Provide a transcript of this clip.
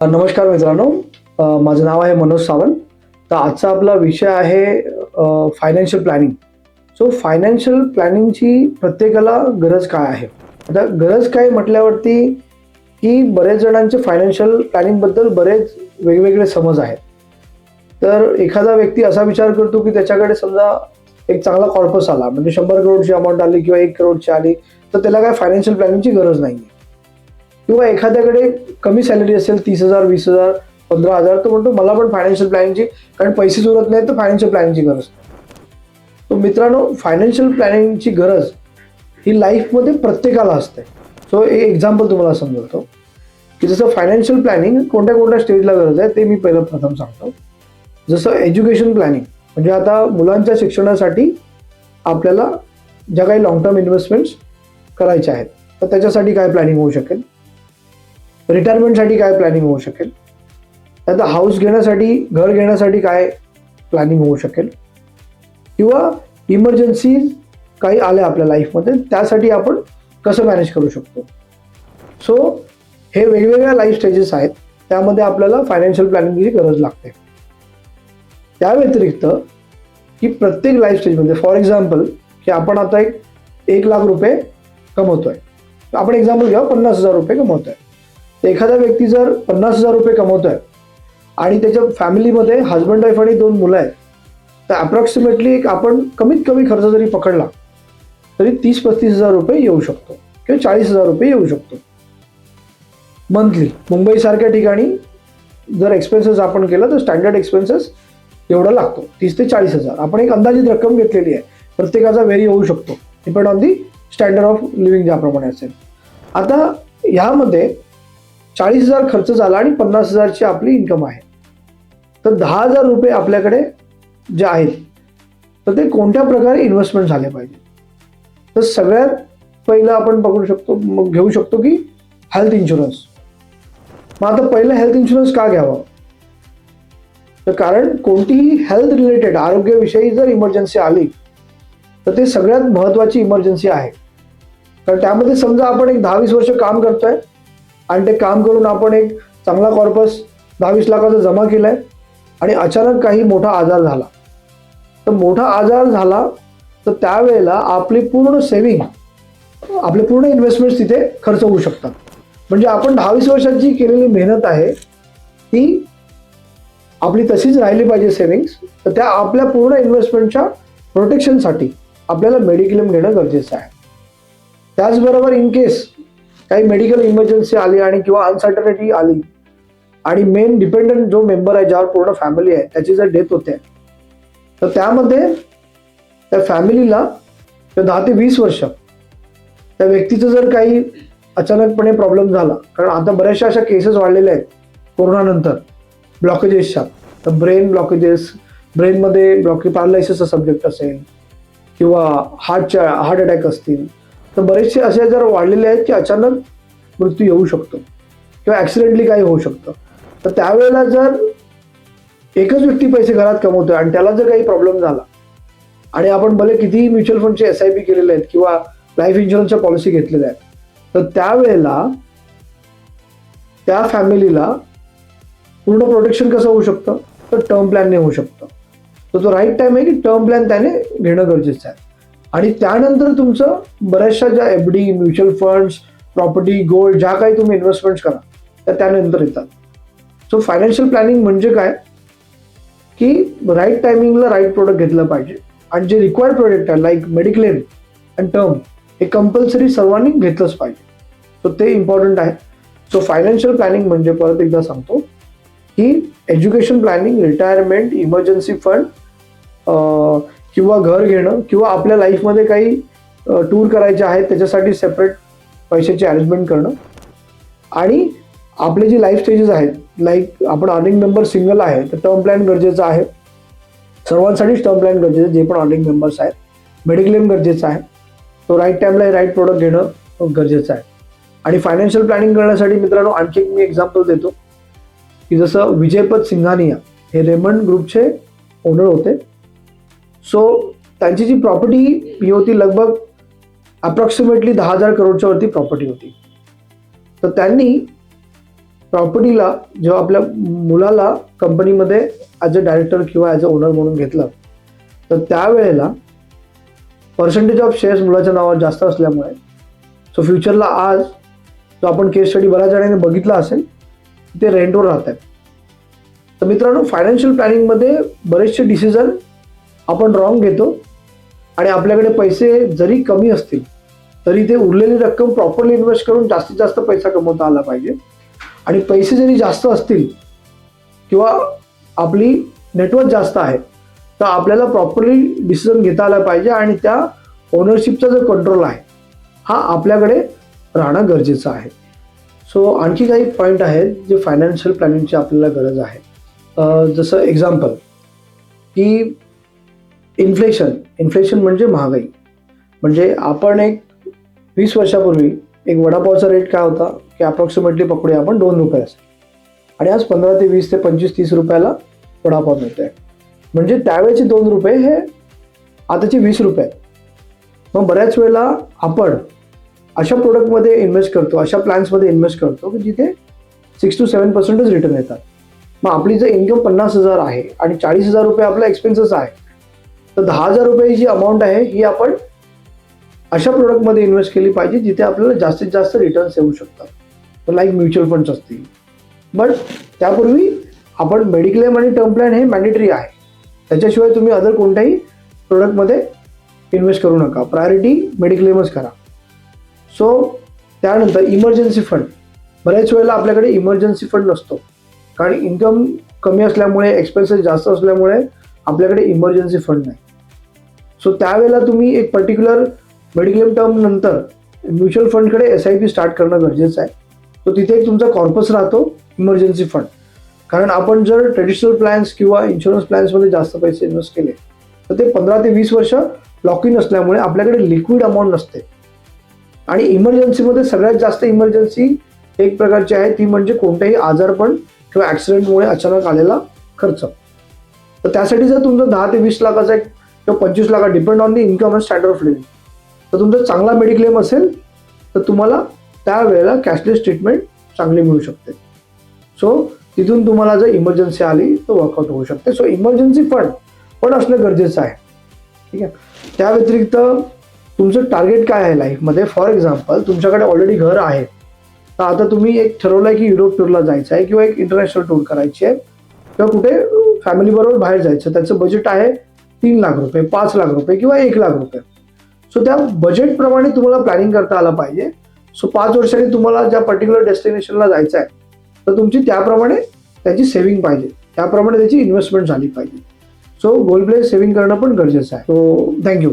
नमस्कार मित्रांनो. माझं नाव आहे मनोज सावंत. तर आजचा आपला विषय आहे फायनान्शियल प्लॅनिंग सो फायनान्शियल प्लॅनिंगची प्रत्येकाला गरज काय आहे? आता गरज काय म्हटल्यावरती की बरेच जणांचे फायनान्शियल प्लॅनिंगबद्दल बरेच वेगवेगळे समज आहेत. तर एखादा व्यक्ती असा विचार करतो की त्याच्याकडे समजा एक चांगला कॉर्पस आला म्हणजे शंभर करोडची अमाऊंट आली किंवा एक करोडची आली तर त्याला काय फायनान्शियल प्लॅनिंगची गरज नाही आहे किंवा एखाद्याकडे कमी सॅलरी असेल तीस हजार वीस हजार पंधरा हजार तो म्हणतो मला पण फायनान्शियल प्लॅनिंगची कारण पैसे उरत नाही तर फायनान्शियल प्लॅनिंगची गरज. नाही मित्रांनो फायनान्शियल प्लॅनिंगची गरज ही लाईफमध्ये प्रत्येकाला असते. सो एक एक्झाम्पल तुम्हाला समजवतो. की जसं फायनान्शियल प्लॅनिंग कोणत्या कोणत्या स्टेजला गरज आहे ते मी पहिलं प्रथम सांगतो. जसं एज्युकेशन प्लॅनिंग म्हणजे आता मुलांच्या शिक्षणासाठी आपल्याला ज्या काही लॉंग टर्म इन्व्हेस्टमेंट्स करायच्या आहेत तर त्याच्यासाठी काय प्लॅनिंग होऊ शकेल? रिटायरमेंटसाठी काय प्लॅनिंग होऊ शकेल? त्यानंतर हाऊस घेण्यासाठी घर घेण्यासाठी काय प्लॅनिंग होऊ शकेल? किंवा इमर्जन्सी काही आल्या आपल्या लाईफमध्ये त्यासाठी आपण कसं मॅनेज करू शकतो? सो हे वेगवेगळ्या लाईफ स्टेजेस आहेत. त्यामध्ये आपल्याला फायनान्शियल प्लॅनिंगची गरज लागते. त्या व्यतिरिक्त की प्रत्येक लाईफ स्टेजमध्ये फॉर एक्झाम्पल की आपण आता एक एक लाख रुपये कमवतोय. आपण एक्झाम्पल घ्या पन्नास हजार रुपये कमवतोय. एखादा व्यक्ती जर पन्नास हजार रुपये कमवतोय आणि त्याच्या फॅमिलीमध्ये हजबंड वाईफ आणि दोन मुलं आहेत तर अप्रॉक्सिमेटली एक आपण कमीत कमी खर्च जरी पकडला तरी तीस पस्तीस हजार रुपये येऊ शकतो किंवा चाळीस हजार रुपये येऊ शकतो. मंथली मुंबईसारख्या ठिकाणी जर एक्सपेन्सेस आपण केलं तर स्टँडर्ड एक्सपेन्सेस एवढा लागतो. तीस ते चाळीस हजार. आपण एक अंदाजित रक्कम घेतलेली आहे. प्रत्येकाचा व्हेरी होऊ शकतो. Depend on the standard of living ज्याप्रमाणे असेल. आता ह्यामध्ये चाळीस हजार खर्च झाला आणि पन्नास हजारची आपली इन्कम आहे. तर दहा हजार रुपये आपल्याकडे जे आहेत तर ते कोणत्या प्रकारे इन्व्हेस्टमेंट झाले पाहिजे? तर सगळ्यात पहिलं आपण पकडू शकतो मग घेऊ शकतो की हेल्थ इन्शुरन्स मग आता पहिलं हेल्थ इन्शुरन्स का घ्यावं? तर कारण कोणतीही हेल्थ रिलेटेड आरोग्याविषयी जर इमर्जन्सी आली तर ते सगळ्यात महत्त्वाची इमर्जन्सी आहे. कारण त्यामध्ये समजा आपण एक दहा वीस वर्ष काम करतोय आणि ते काम करून आपण एक चांगला कॉर्पस दहा वीस लाखाचा जमा केलाय आणि अचानक काही मोठा आजार झाला. तर मोठा आजार झाला तर त्यावेळेला आपली पूर्ण सेविंग आपले पूर्ण इन्व्हेस्टमेंट्स तिथे खर्च होऊ शकतात. म्हणजे आपण दहावीस वर्षांची वर्षाची केलेली मेहनत आहे ती आपली तशीच राहिली पाहिजे सेविंग्स तर त्या आपल्या पूर्ण इन्व्हेस्टमेंटच्या प्रोटेक्शनसाठी आपल्याला मेडिक्लेम घेणं गरजेचं आहे. त्याचबरोबर इन केस काही मेडिकल इमर्जन्सी आली आणि किंवा अनसर्टनिटी आली. आणि मेन डिपेंडंट जो मेंबर आहे ज्यावर पूर्ण फॅमिली आहे त्याची जर डेथ होते तर त्यामध्ये त्या फॅमिलीला त्या दहा ते वीस वर्ष त्या व्यक्तीचं जर काही अचानकपणे प्रॉब्लेम झाला कारण आता बऱ्याचशा अशा केसेस वाढलेल्या आहेत कोरोनानंतर ब्लॉकेजेसच्या तर ब्रेन ब्लॉकेजेस ब्रेनमध्ये ब्लॉके पॅरालायसिसचा सब्जेक्ट असेल किंवा हार्टच्या हार्ट अटॅक असतील तर बरेचसे असे जर वाढलेले आहेत की अचानक मृत्यू येऊ शकतो किंवा ॲक्सिडेंटली काही होऊ शकतं. तर त्यावेळेला जर एकच व्यक्ती पैसे घरात कमवतोय आणि त्याला जर काही प्रॉब्लेम झाला आणि आपण भले कितीही म्युच्युअल फंडचे एस आय पी केलेले आहेत किंवा लाईफ इन्शुरन्सच्या पॉलिसी घेतलेल्या आहेत तर त्यावेळेला त्या फॅमिलीला पूर्ण प्रोटेक्शन कसं होऊ शकतं? तर टर्म प्लॅनने होऊ शकतं. तर तो राईट टाइम आहे की टर्म प्लॅन त्याने घेणं गरजेचं आहे. आणि त्यानंतर तुमचं बऱ्याचशा ज्या F D mutual funds property gold ज्या काही तुम्ही इन्व्हेस्टमेंट करा त्या त्यानंतर येतात. सो फायनान्शियल प्लॅनिंग म्हणजे काय? की राईट टायमिंगला राईट प्रोडक्ट घेतलं पाहिजे. आणि जे रिक्वायर्ड प्रोडक्ट आहे लाईक मेडिक्लेम अँड टर्म हे कंपल्सरी सर्वांनी घेतलंच पाहिजे. सो ते इम्पॉर्टंट आहे. सो फायनान्शियल प्लॅनिंग म्हणजे परत एकदा सांगतो की education planning retirement emergency fund किंवा घर घेणं किंवा आपल्या लाईफमध्ये काही टूर करायचे आहेत त्याच्यासाठी सेपरेट पैशाची अरेंजमेंट करणं. आणि आपले जे लाईफ स्टेजेस आहेत लाईक आपण अर्निंग मेंबर सिंगल आहे तर टर्म प्लॅन गरजेचं आहे. सर्वांसाठीच टर्म प्लॅन गरजेचं आहे, जे पण अर्निंग मेंबर्स आहेत. मेडिक्लेम गरजेचं आहे. तो राईट टाईमला राईट प्रोडक्ट घेणं गरजेचं आहे. आणि फायनान्शियल प्लॅनिंग करण्यासाठी मित्रांनो आणखी एक मी एक्झाम्पल देतो. की जसं विजयपत सिंघानिया हे रेमंड ग्रुपचे ओनर होते. सो त्यांची जी प्रॉपर्टी ही होती लगभग अप्रॉक्सिमेटली दहा हजार करोडच्या वरती प्रॉपर्टी होती. तर त्यांनी प्रॉपर्टीला जेव्हा आपल्या मुलाला कंपनीमध्ये ॲज अ डायरेक्टर किंवा ॲज अ ओनर म्हणून घेतलं तर त्यावेळेला पर्सेंटेज ऑफ शेअर्स मुलाच्या नावावर जास्त असल्यामुळे सो फ्युचरला आज जो आपण केस स्टडी बऱ्याच जणांनी बघितला असेल ते रेंटवर राहत आहेत. तर मित्रांनो फायनान्शियल प्लॅनिंगमध्ये बरेचसे डिसिजन आपण रॉंग घेतो आणि आपल्याकडे पैसे जरी कमी असतील तरी ते उरलेली रक्कम प्रॉपरली इन्व्हेस्ट करून जास्तीत जास्त पैसा कमवता आला पाहिजे. आणि पैसे जरी जास्त असतील किंवा आपली नेटवर्क जास्त आहे तर आपल्याला प्रॉपरली डिसिजन घेता आला पाहिजे आणि त्या ओनरशिपचा जो कंट्रोल आहे हा आपल्याकडे राहणं गरजेचं आहे. सो आणखी काही पॉईंट आहेत जे फायनान्शियल प्लॅनिंगची आपल्याला गरज आहे. जसं एक्झाम्पल की इन्फ्लेशन. इन्फ्लेशन म्हणजे महागाई. म्हणजे आपण एक वीस वर्षापूर्वी एक वडापावचा रेट काय होता? की अप्रॉक्सिमेटली पकडूया आपण दोन रुपये असेल. आणि आज पंधरा ते वीस ते पंचवीस तीस रुपयाला वडापाव मिळतोय. म्हणजे त्यावेळेचे दोन रुपये हे आताचे वीस रुपये आहेत. मग बऱ्याच वेळेला आपण अशा प्रोडक्टमध्ये इन्व्हेस्ट करतो अशा प्लॅन्समध्ये इन्व्हेस्ट करतो की जिथे सिक्स टू सेवन पर्सेंटच रिटर्न येतात. मग आपली जर इन्कम पन्नास हजार आहे आणि चाळीस हजार रुपये आपला एक्सपेन्सेस आहे तर दहा हजार रुपये जी अमाऊंट आहे ही आपण अशा प्रोडक्टमध्ये इन्व्हेस्ट केली पाहिजे जिथे आपल्याला जास्तीत जास्त रिटर्न्स येऊ शकतात. तर लाईक म्युच्युअल फंड्स असतील. बट त्यापूर्वी आपण मेडिक्लेम आणि टर्म प्लॅन हे मॅन्डेटरी आहे. त्याच्याशिवाय तुम्ही अदर कोणत्याही प्रोडक्टमध्ये इन्व्हेस्ट करू नका. प्रायोरिटी मेडिक्लेमच करा. सो त्यानंतर इमर्जन्सी फंड बऱ्याच वेळेला आपल्याकडे इमर्जन्सी फंड नसतो. कारण इन्कम कमी असल्यामुळे एक्सपेन्सेस जास्त असल्यामुळे आपल्याकडे इमर्जन्सी फंड नाही. सो त्यावेळेला तुम्ही एक पर्टिक्युलर मेडिक्लेम टर्म नंतर mutual फंडकडे S I P start करणं गरजेचं आहे. तो तिथे एक तुमचा कॉर्पस राहतो इमर्जन्सी फंड कारण आपण जर ट्रेडिशनल प्लॅन्स किंवा इन्शुरन्स प्लॅन्समध्ये जास्त पैसे इन्व्हेस्ट केले तर ते पंधरा ते वीस वर्ष लॉक इन असल्यामुळे आपल्याकडे लिक्विड अमाऊंट नसते. आणि इमर्जन्सीमध्ये सगळ्यात जास्त इमर्जन्सी एक प्रकारची आहे ती म्हणजे कोणत्याही आजारपण किंवा ॲक्सिडेंटमुळे अचानक आलेला खर्च. तर त्यासाठी जर तुमचं दहा ते वीस लाखाचा एक किंवा पंचवीस लाखा depend on the income and standard of living तर तुमचा चांगला मेडिक्लेम असेल तर तुम्हाला त्यावेळेला कॅशलेस ट्रीटमेंट चांगली मिळू शकते. सो तिथून तुम्हाला जर इमर्जन्सी आली तर वर्कआउट होऊ शकते. सो इमर्जन्सी फंड पण असणं गरजेचं आहे. ठीक आहे? त्या व्यतिरिक्त तुमचं टार्गेट काय आहे लाईफमध्ये फॉर एक्झाम्पल तुमच्याकडे ऑलरेडी घर आहे. तर आता तुम्ही एक ठरवलं आहे की युरोप टूरला जायचं आहे किंवा एक इंटरनॅशनल टूर करायची आहे. किंवा कुठे फॅमिलीबरोबर बाहेर जायचं त्याचं बजेट आहे तीन लाख रुपये पाच लाख रुपये किंवा एक लाख रुपये. सो त्या बजेटप्रमाणे तुम्हाला प्लॅनिंग करता आलं पाहिजे. सो पाच वर्षांनी तुम्हाला ज्या पर्टिक्युलर डेस्टिनेशनला जायचं आहे तर तुमची त्याप्रमाणे त्याची सेव्हिंग पाहिजे. त्याप्रमाणे त्याची इन्व्हेस्टमेंट झाली पाहिजे. सो गोल प्ले सेव्हिंग करणं पण गरजेचं आहे. So thank you